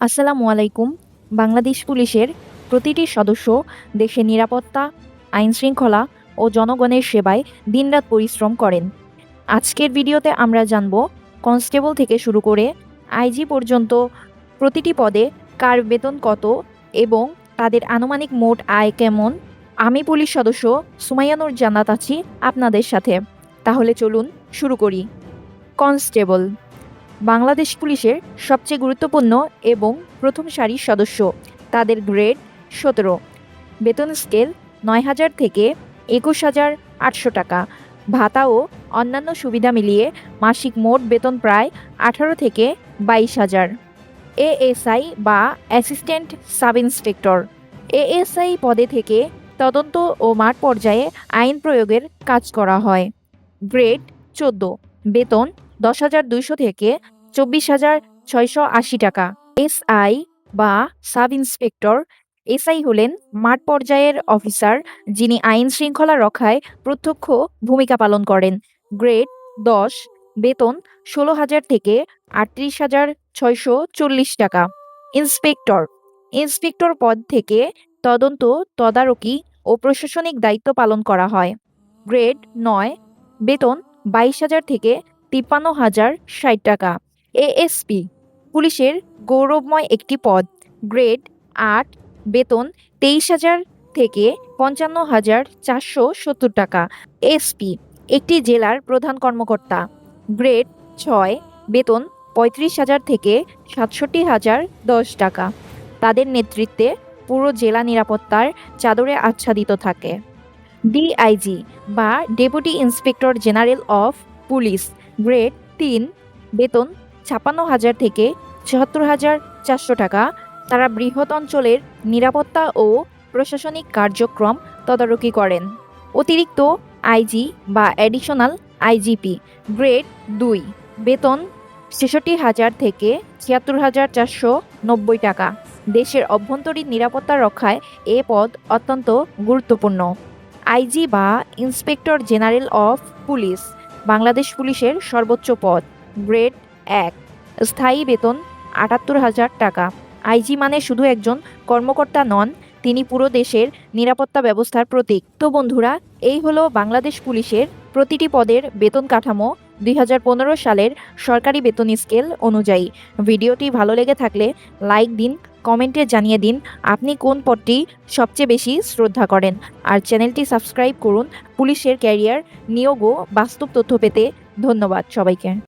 আসসালামু আলাইকুম। বাংলাদেশ পুলিশের প্রতিটি সদস্য দেশের নিরাপত্তা আইন শৃঙ্খলা ও জনগণের সেবায় দিনরাত পরিশ্রম করেন। আজকের ভিডিওতে আমরা জানব, কনস্টেবল থেকে শুরু করে আইজি পর্যন্ত প্রতিটি পদে কার বেতন কত এবং তাদের আনুমানিক মোট আয় কেমন? আমি পুলিশ সদস্য সুমাইয়ানুর জান্নাত আছি আপনাদের সাথে। তাহলে চলুন শুরু করি। কনস্টেবল বাংলাদেশ পুলিশের সবচেয়ে গুরুত্বপূর্ণ এবং প্রথম সারির সদস্য। তাদের গ্রেড সতেরো। বেতন স্কেল নয় হাজার থেকে একুশ হাজার আটশো টাকা। ভাতা ও অন্যান্য সুবিধা মিলিয়ে মাসিক মোট বেতন প্রায় আঠারো থেকে বাইশ হাজার। এএসআই বা অ্যাসিস্ট্যান্ট সাব ইন্সপেক্টর। এএসআই পদে থেকে তদন্ত ও মাঠ পর্যায়ে আইন প্রয়োগের কাজ করা হয়। গ্রেড চোদ্দ। বেতন দশ হাজার দুইশো থেকে চব্বিশ হাজার ছয়শো আশি টাকা। এসআই বা সাব ইন্সপেক্টর এসআই হলেন মাঠ পর্যায়ের অফিসার যিনি আইন শৃঙ্খলা রক্ষায় প্রত্যক্ষ ভূমিকা পালন করেন। গ্রেড দশ, বেতন ষোলো হাজার থেকে আটত্রিশ হাজার ছয়শো চল্লিশ টাকা। ইন্সপেক্টর ইন্সপেক্টর পদ থেকে তদন্ত, তদারকি ও প্রশাসনিক দায়িত্ব পালন করা হয়। গ্রেড নয়, বেতন বাইশ হাজার থেকে তিপ্পান্ন হাজার ষাট টাকা। এএসপি, পুলিশের গৌরবময় একটি পদ। গ্রেড আট, বেতন তেইশ হাজার থেকে পঞ্চান্ন হাজার চারশো সত্তর টাকা। এসপি, একটি জেলার প্রধান কর্মকর্তা। গ্রেড ছয়, বেতন পঁয়ত্রিশ হাজার থেকে সাতষট্টি হাজার দশ টাকা। তাদের নেতৃত্বে পুরো জেলা নিরাপত্তার চাদরে আচ্ছাদিত থাকে। ডিআইজি বা deputy inspector general of police. Grade তিন, বেতন ছাপান্ন হাজার থেকে ছিয়াত্তর হাজার চারশো টাকা। তারা বৃহৎ অঞ্চলের নিরাপত্তা ও প্রশাসনিক কার্যক্রম তদারকি করেন। অতিরিক্ত আইজি বা অ্যাডিশনাল আইজিপি গ্রেড দুই, বেতন ছেষট্টি হাজার থেকে ছিয়াত্তর হাজার চারশো নব্বই টাকা। দেশের অভ্যন্তরীণ নিরাপত্তা রক্ষায় এ পদ অত্যন্ত গুরুত্বপূর্ণ। আইজি বা inspector general of police. Bangladesh পুলিশের সর্বোচ্চ পদ, গ্রেড এক, স্থায়ী বেতন আটাত্তর হাজার টাকা। আইজি মানে শুধু একজন কর্মকর্তা নন, তিনি পুরো দেশের নিরাপত্তা ব্যবস্থার প্রতীক। তো বন্ধুরা, এই হলো বাংলাদেশ পুলিশের প্রতিটি পদের বেতন কাঠামো দুই হাজার পনেরো সালের সরকারি বেতন স্কেল অনুযায়ী। ভিডিওটি ভালো লেগে থাকলে লাইক দিন কমেন্টে জানিয়ে দিন আপনি কোন পদটি সবচেয়ে বেশি শ্রদ্ধা করেন। আর চ্যানেলটি সাবস্ক্রাইব করুন পুলিশের ক্যারিয়ার নিয়োগ ও বাস্তব তথ্য পেতে ধন্যবাদ সবাইকে।